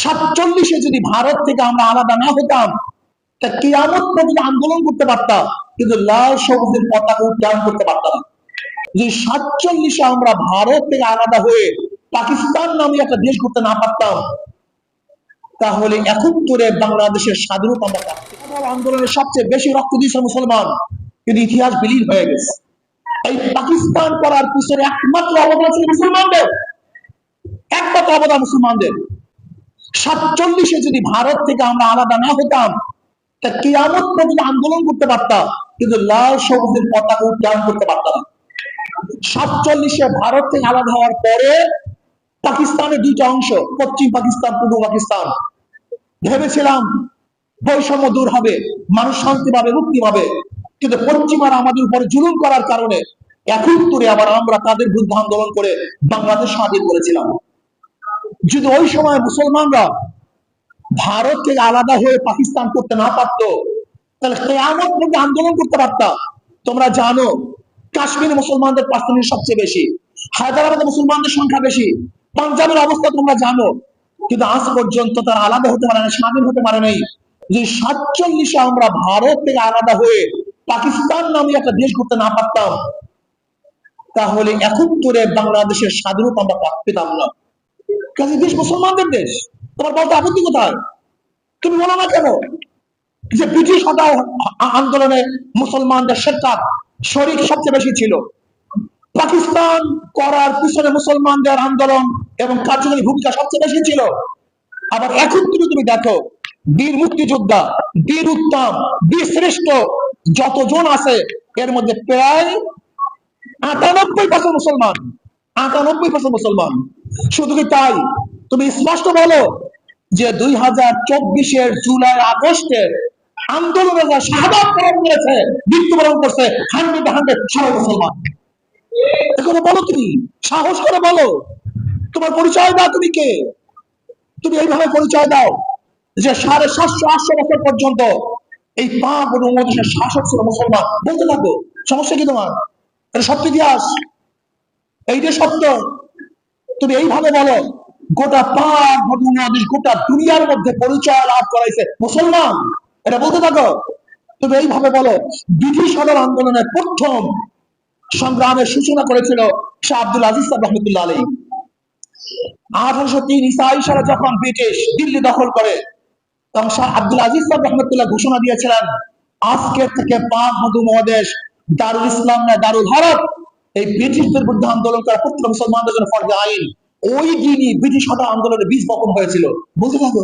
সাতচল্লিশে যদি ভারত থেকে আমরা আলাদা না হতাম, তা কিয়ামত পর্যন্ত আন্দোলন করতে পারতাম, কিন্তু লাল সবুজের পতাকা উদ্যান করতে পারতাম। যদি সাতচল্লিশে আমরা ভারত থেকে আলাদা হয়ে পাকিস্তান নামে একটা দেশ করতে না পারতাম, তাহলে একাত্তরে বাংলাদেশের স্বাধীনতা আমরা আন্দোলনের সবচেয়ে বেশি রক্ত দিয়েছে মুসলমান, কিন্তু ইতিহাস বিলীন হয়ে গেছে। এই পাকিস্তান করার পিছনে একমাত্র অবদান ছিল মুসলমানদের। একমাত্র অবদান মুসলমানদের। সাতচল্লিশে যদি ভারত থেকে আমরা আলাদা না হতাম, তা কিয়ামত পর্যন্ত আন্দোলন করতে পারতাম, কিন্তু লাল সবুজের পতাকা উদ্যান করতে পারতাম। সাতচল্লিশে ভারত থেকে আলাদা হওয়ার পরে পাকিস্তানের দুইটা অংশ, পশ্চিম পাকিস্তান, পূর্ব পাকিস্তান। ভেবেছিলাম বৈষম্য দূর হবে, মানুষ শান্তি পাবে, মুক্তি পাবে। কিন্তু পশ্চিমারা আমাদের উপরে জুলুম করার কারণে একাত্তরে আবার আমরা তাদের বিরুদ্ধে আন্দোলন করে বাংলাদেশ স্বাধীন করেছিলাম। যদি ওই সময় মুসলমানরা ভারত থেকে আলাদা হয়ে পাকিস্তান করতে না পারতো, তাহলে কেয়ামত পর্যন্ত আন্দোলন করতে পারতাম তোমরা জানো, কাশ্মীরে মুসলমানদের পার্সেন্টেজ সবচেয়ে বেশি, হায়দ্রাবাদে মুসলমানদের সংখ্যা বেশি, পাঞ্জাবের অবস্থা তোমরা জানো। কিন্তু আজ পর্যন্ত তারা আলাদা হতে পারে না স্বাধীন হতে পারে নাই। যে সাতচল্লিশে আমরা ভারত থেকে আলাদা হয়ে পাকিস্তান নামে একটা দেশ করতে না পারতাম, তাহলে একাত্তরে বাংলাদেশের স্বাধীনতা আমরা পেতাম না। কাজে দেশ মুসলমানদের দেশ। তোমার বলতে আপত্তি কোথায়? তুমি বলো না কেন? যে ব্রিটিশ হটাও আন্দোলনে মুসলমানদের শেরকাত শরিক সবচেয়ে বেশি ছিল। পাকিস্তান করার পিছনে মুসলমানদের আন্দোলন এবং কার্যকরী ভূমিকা সবচেয়ে বেশি ছিল। আবার এখন তুমি তুমি দেখো, বীর মুক্তিযোদ্ধা, বীর উত্তম, বীর শ্রেষ্ঠ যতজন আছে, এর মধ্যে প্রায় আটানব্বই পার্সেন্ট মুসলমান। আটানব্বই পার্সেন্ট মুসলমান। শুধু কি তাই? তুমি স্পষ্ট বলো যে দুই হাজার চব্বিশের জুলাই আগস্টে আন্দোলনে যা শাহাদাত বরণ করেছে মৃত্যুবরণ করছে হান্ড্রেড হান্ড্রেড সবাই মুসলমান। এখনও বলো তুমি, সাহস করে বলো। তোমার পরিচয় দাও তুমি কে? তুমি এইভাবে পরিচয় দাও যে সাড়ে সাতশো আটশো বছর পর্যন্ত এই পাক উপমহাদেশের শাসক ছিল মুসলমান। বলতে থাকো সমস্যা কি তোমার? এটা সত্য ইতিহাস? এইটা সত্য তুমি এইভাবে বলো, গোটা পাক উপমহাদেশ গোটা দুনিয়ার মধ্যে পরিচয় লাভ করাইছে মুসলমান। এটা বলতে থাকো। তুমি এইভাবে বলো, ব্রিটিশ সদর আন্দোলনের প্রথম সংগ্রামের সূচনা করেছিল শাহ আব্দুল আজিজ সাহেব রহমতুল্লাহ আলী আঠারোশো তিন ইসাই সালে যখন ব্রিটিশ দিল্লি দখল করে, তখন শাহ আব্দুল আজিজ সাহেব রহমতুল্লাহ ঘোষণা দিয়েছিলেন, আজকের থেকে পাক মধু মহাদেশ দারুল ইসলাম না দারুল হরব এই ব্রিটিশদের বিরুদ্ধে আন্দোলন করা প্রত্যেক মুসলমানদের জন্য ফর্জে আইন। ওই দিনই ব্রিটিশ হটা আন্দোলনে বীজ বপন হয়েছিল। বলতে থাকো?